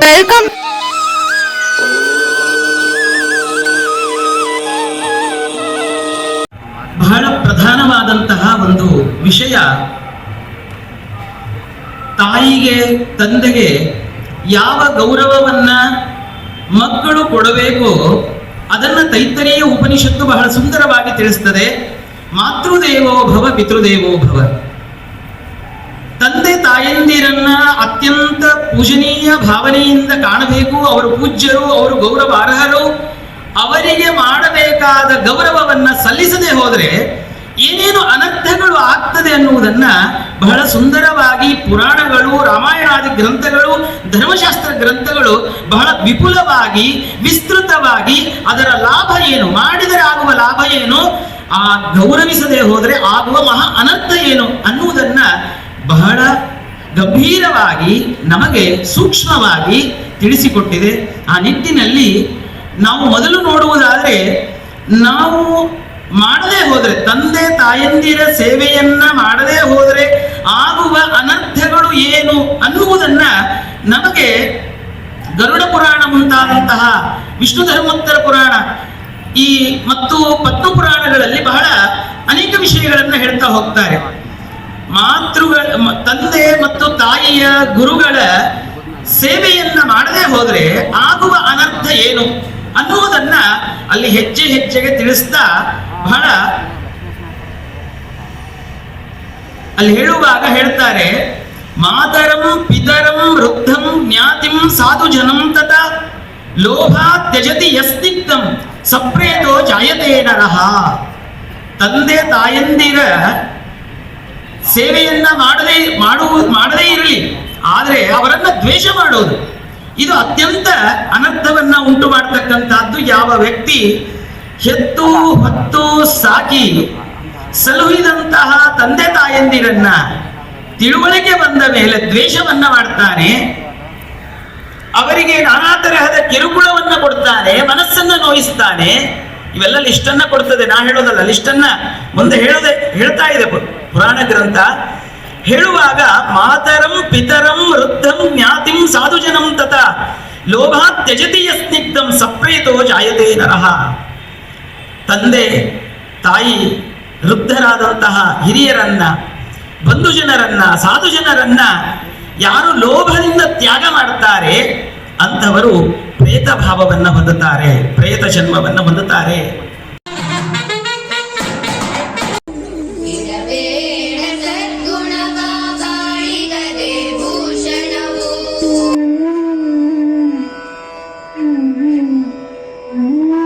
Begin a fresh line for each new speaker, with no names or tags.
Welcome
ಬಹಳ ಪ್ರಧಾನವಾದಂತಹ ಒಂದು ವಿಷಯ. ತಾಯಿಗೆ, ತಂದೆಗೆ ಯಾವ ಗೌರವವನ್ನ ಮಕ್ಕಳು ಕೊಡಬೇಕೋ ಅದನ್ನ ತೈತರಿಯ ಉಪನಿಷತ್ತು ಬಹಳ ಸುಂದರವಾಗಿ ತಿಳಿಸ್ತದೆ. ಮಾತೃದೇವೋ ಭವ, ಪಿತೃದೇವೋ ಭವ. ತಂದೆ ತಾಯಂದಿರನ್ನ ಅತ್ಯಂತ ಪೂಜನೀಯ ಭಾವನೆಯಿಂದ ಕಾಣಬೇಕು. ಅವರು ಪೂಜ್ಯರು, ಅವರು ಗೌರವ ಅರ್ಹರು ಅವರಿಗೆ ಮಾಡಬೇಕಾದ ಗೌರವವನ್ನ ಸಲ್ಲಿಸದೆ ಹೋದರೆ ಏನೇನು ಅನರ್ಥಗಳು ಆಗ್ತದೆ ಅನ್ನುವುದನ್ನ ಬಹಳ ಸುಂದರವಾಗಿ ಪುರಾಣಗಳು, ರಾಮಾಯಣಾದಿ ಗ್ರಂಥಗಳು, ಧರ್ಮಶಾಸ್ತ್ರ ಗ್ರಂಥಗಳು ಬಹಳ ವಿಪುಲವಾಗಿ, ವಿಸ್ತೃತವಾಗಿ ಅದರ ಲಾಭ ಏನು ಮಾಡಿದರೆ ಆಗುವ ಲಾಭ ಏನು, ಆ ಗೌರವಿಸದೆ ಹೋದರೆ ಆಗುವ ಮಹಾ ಅನರ್ಥ ಏನು ಅನ್ನುವುದನ್ನ ಬಹಳ ಗಂಭೀರವಾಗಿ ನಮಗೆ ಸೂಕ್ಷ್ಮವಾಗಿ ತಿಳಿಸಿಕೊಟ್ಟಿದೆ. ಆ ನಿಟ್ಟಿನಲ್ಲಿ ನಾವು ಮೊದಲು ನೋಡುವುದಾದರೆ, ನಾವು ಮಾಡದೇ ಹೋದರೆ, ತಂದೆ ತಾಯಂದಿರ ಸೇವೆಯನ್ನ ಮಾಡದೇ ಹೋದರೆ ಆಗುವ ಅನರ್ಥಗಳು ಏನು ಅನ್ನುವುದನ್ನ ನಮಗೆ ಗರುಡ ಪುರಾಣ ಮುಂತಾದಂತಹ ವಿಷ್ಣು ಧರ್ಮೋತ್ತರ ಪುರಾಣ, ಈ ಮತ್ತು ಪದ್ಮ ಪುರಾಣಗಳಲ್ಲಿ ಬಹಳ ಅನೇಕ ವಿಷಯಗಳನ್ನು ಹೇಳ್ತಾ ಹೋಗ್ತಾರೆ. ಮಾತೃಗಳ ತಂದೆ ಮತ್ತು ತಾಯಿಯ ಗುರುಗಳ ಸೇವೆಯನ್ನ ಮಾಡದೆ ಹೋದ್ರೆ ಆಗುವ ಅನರ್ಥ ಏನು ಅನ್ನುವುದನ್ನ ಅಲ್ಲಿ ಹೆಜ್ಜೆ ಹೆಜ್ಜೆಗೆ ತಿಳಿಸ್ತಾ ಬಹಳ ಅಲ್ಲಿ ಹೇಳುವಾಗ ಹೇಳ್ತಾರೆ ಮಾತರಂ ಪಿತರಂ ವೃದ್ಧಂ ಜ್ಞಾತಿಂ ಸಾಧು ಜನಂ ತತ ಲೋಭ ತ್ಯಜತಿ ಯಸ್ನಿಗ್ಧಂ ಸಪ್ರೇತೋ ಜಾಯತೆ ನರಹ ತಂದೆ ತಾಯಂದಿರ ಸೇವೆಯನ್ನ ಮಾಡದೇ, ಮಾಡುವ, ಮಾಡದೇ ಇರಲಿ, ಆದರೆ ಅವರನ್ನ ದ್ವೇಷ ಮಾಡೋದು. ಇದು ಅತ್ಯಂತ ಅನರ್ಥವನ್ನ ಉಂಟು ಮಾಡತಕ್ಕಂತಹದ್ದು ಯಾವ ವ್ಯಕ್ತಿ ಹೆತ್ತು ಹೊತ್ತು ಸಾಕಿ ಸಲುಹಿದಂತಹ ತಂದೆ ತಾಯಂದಿರನ್ನ ತಿಳುವಳಿಕೆ ಬಂದ ಮೇಲೆ ದ್ವೇಷವನ್ನ ಮಾಡ್ತಾನೆ, ಅವರಿಗೆ ನಾನಾ ತರಹದ ಕಿರುಕುಳವನ್ನ ಕೊಡ್ತಾನೆ, ಮನಸ್ಸನ್ನ ನೋಯಿಸ್ತಾನೆ. ಇವೆಲ್ಲ ಲಿಸ್ಟನ್ನ ಕೊಡ್ತದೆ. ನಾ ಹೇಳೋದಲ್ಲ, ಲಿಸ್ಟನ್ನ ಮುಂದೆ ಹೇಳದೆ, ಹೇಳ್ತಾ ಇದೆ. ಪುರಾಣ ಗ್ರಂಥ ಹೇಳುವಾಗ ಮಾತರಂ ಪಿತರಂ ವೃದ್ಧಂ ಜ್ಞಾತಿಂ ಸಾಧುಜನಂ ತತ ಲೋಭ ತ್ಯಜತಿ ಯಸ್ನಿಗ್ಧಂ ಸಪ್ರೇತೋ ಜಾಯತೆ ನರಹ ತಂದೆ, ತಾಯಿ, ವೃದ್ಧರಾದಂತಹ ಹಿರಿಯರನ್ನ ಬಂಧು ಜನರನ್ನ ಸಾಧು ಜನರನ್ನ ಯಾರು ಲೋಭದಿಂದ ತ್ಯಾಗ ಮಾಡುತ್ತಾರೆ ಅಂತವರು ಪ್ರೇತ ಭಾವವನ್ನ ಹೊಂದುತ್ತಾರೆ ಪ್ರೇತ ಜನ್ಮವನ್ನ ಹೊಂದುತ್ತಾರೆ. Mm-hmm.